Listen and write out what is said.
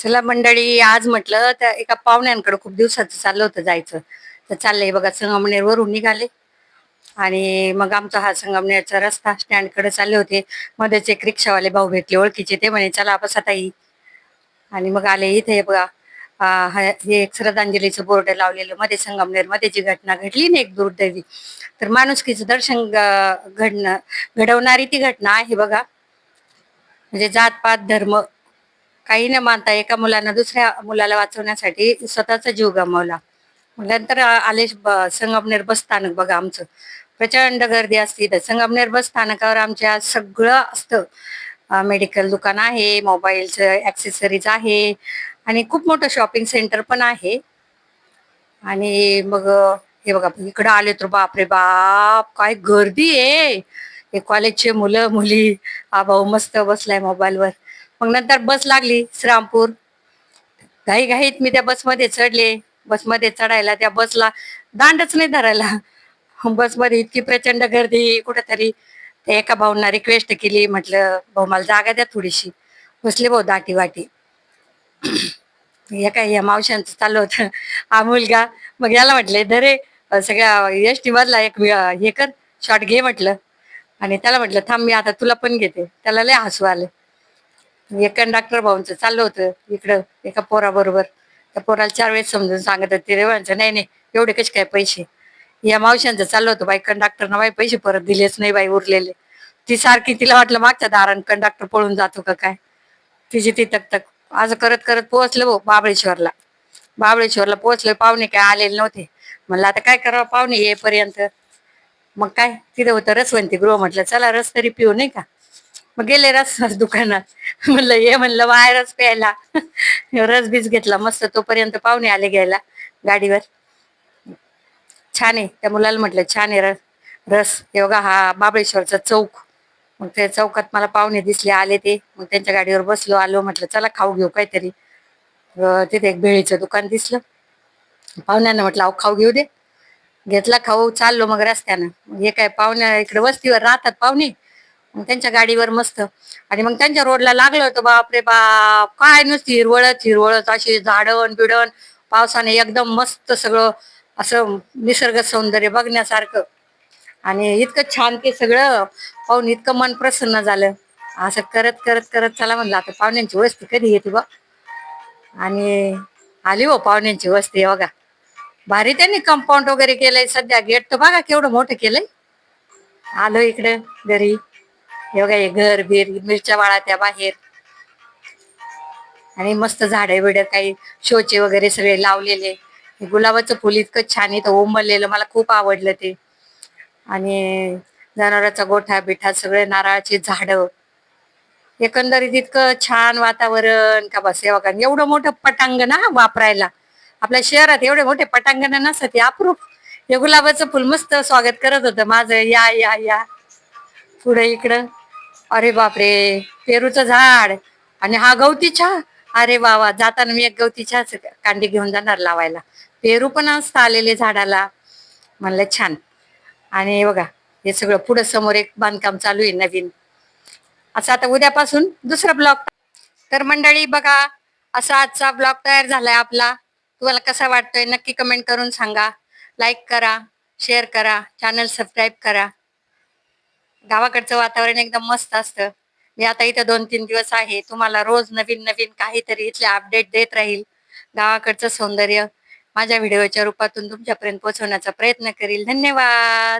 चला मंडळी आज म्हटलं त्या एका पाहुण्यांकडे खूप दिवसाचं चाललं होतं जायचं. तर चाललंय बघा संगमनेर वरून निघाले. आणि मग आमचा हा संगमनेरचा रस्ता स्टँडकडे चालले होते. मध्येच एक रिक्षावाले भाऊ भेटले ओळखीचे. ते म्हणे चला बस आता आणि मग आले इथे बघा. हे एक श्रद्धांजलीचं बोर्ड लावलेलं. मध्ये संगमनेरमध्ये जी घटना घडली ना एक दुर्दैवी. तर माणुसकीचं दर्शन घडणं घडवणारी ती घटना आहे बघा. म्हणजे जातपात धर्म काही न मानता एका मुलांना दुसऱ्या मुलाला वाचवण्यासाठी स्वतःचा जीव गमावला. नंतर आले ब- संगमनेर बस स्थानक बघा आमचं. प्रचंड गर्दी असते इथं. संगमनेर बस स्थानकावर आमच्या सगळं असतं. मेडिकल दुकान आहे मोबाईलचं ॲक्सेसरीज आहे आणि खूप मोठं शॉपिंग सेंटर पण आहे. आणि मग हे बघा इकडं आले तर बापरे बाप काय गर्दी आहे. हे कॉलेजचे मुलं मुली हा भाऊ मस्त बसलाय मोबाईलवर मग नंतर बस लागली श्रामपूर घाई घाईत मी त्या बसमध्ये चढले. बसमध्ये चढायला त्या बसला. दांडच नाही धरायला. बसमध्ये इतकी प्रचंड गर्दी कुठेतरी ते एका भाऊंना रिक्वेस्ट केली. म्हटलं भाऊ मला जागा द्या थोडीशी. बसले भाऊ दाटी वाटी. या काय या मावशांचं चाललं होतं. हा मुलगा. मग याला म्हटले धरे सगळ्या एस टी मधला एक हे कर शॉट घे म्हटलं. आणि त्याला म्हटलं थांब मी आता तुला पण घेते. त्याला लय हसू आलं. एक कंडक्टर भाऊंचं चाललं होतं इकडं एका पोराबरोबर. त्या पोराला चार वेळेस समजून सांगत होते ते म्हणचं नाही नाही एवढे कसे काय पैसे? या मावशांचं चाललं होतं बाई कंडक्टरनं बाई पैसे परत दिलेच नाही बाई उरलेले. ती सारखी तिला वाटलं मागच्या दारान कंडक्टर पळून जातो का काय? तिची ती तक तक आज करत करत पोहोचलं भाऊ महाबळेश्वरला बाबळेश्वरला पोहोचले पाहुणे काय आलेले नव्हते. म्हणलं आता काय करावं पाहुणे येईपर्यंत? मग काय तिथं होतं रसवंती गृह म्हटलं चला रस तरी पिऊ नाही का? मग गेले रस दुकानात. म्हणलं ये म्हणलं वाय रस प्यायला. रस बीज घेतला मस्त तोपर्यंत पाहुणे आले घ्यायला गाडीवर. छान आहे त्या मुलाला म्हटलं छान आहे रस रस. योगा हा महाबळेश्वरचा चौक. मग त्या चौकात मला पाहुणे दिसले आले ते. मग त्यांच्या गाडीवर बसलो आलो म्हटलं चला खाऊ घेऊ काहीतरी. तिथे एक भेळीचं दुकान दिसलं. पाहुण्यांना म्हटलं अहो खाऊ घेऊ दे. घेतला खाऊ चाललो मग रस्त्यानं. हे काय पाहुण्या इकडे वस्तीवर राहतात पाहुणे? मग त्यांच्या गाडीवर मस्त. आणि मग त्यांच्या रोडला लागलं होतं बापरे बाप काय नुसती हिरवळत हिरवळत अशी झाडण बिडण पावसाने एकदम मस्त सगळं असं निसर्ग सौंदर्य बघण्यासारखं. आणि इतकं छान ते सगळं पाहून इतकं मन प्रसन्न झालं. असं करत करत करत चला म्हणलं आता पाहुण्यांची वस्ती कधी येते बा? आणि आली हो पाहुण्यांची वस्ती आहे बघा. भारी त्यांनी कंपाऊंड वगैरे केलंय सध्या. गेट तर बघा केवढं मोठं केलंय. आलो इकडं घरी. हे बघा हे घर बीर मिरच्या वाळा त्या बाहेर. आणि मस्त झाडे बिड काही शोचे वगैरे सगळे लावलेले. गुलाबाचं फुल इतकं छान इथं उमललेलं मला खूप आवडलं ते. आणि जनावरांचा गोठा बिठा सगळे नारळाची झाडं. एकंदरीत इतकं छान वातावरण का बस सेवा बघा एवढं मोठं पटांगण हा वापरायला. आपल्या शहरात एवढे मोठे पटांगण नसते अप्रूप. हे गुलाबाचं फुल मस्त स्वागत करत होतं माझं या या या. पुढे इकडं. अरे बापरे पेरूचं झाड. आणि हा गवती चहा? अरे वा वा जाताना मी एक गवती चहाच कांडी घेऊन जाणार लावायला. पेरू पण असत आलेले झाडाला. म्हणलं छान. आणि बघा हे सगळं पुढं समोर एक बांधकाम चालू आहे नवीन. असं आता उद्यापासून दुसरा ब्लॉग. तर मंडळी बघा असा आजचा ब्लॉग तयार झालाय आपला. तुम्हाला कसा वाटतोय नक्की कमेंट करून सांगा. लाईक करा शेअर करा चॅनल सबस्क्राईब करा. गावाकडचं वातावरण एकदम मस्त असतं. मी आता इथं दोन तीन दिवस आहे. तुम्हाला रोज नवीन नवीन काहीतरी इथले अपडेट देत राहील. गावाकडचं सौंदर्य माझ्या व्हिडिओच्या रूपातून तुमच्यापर्यंत पोहोचवण्याचा प्रयत्न करील. धन्यवाद!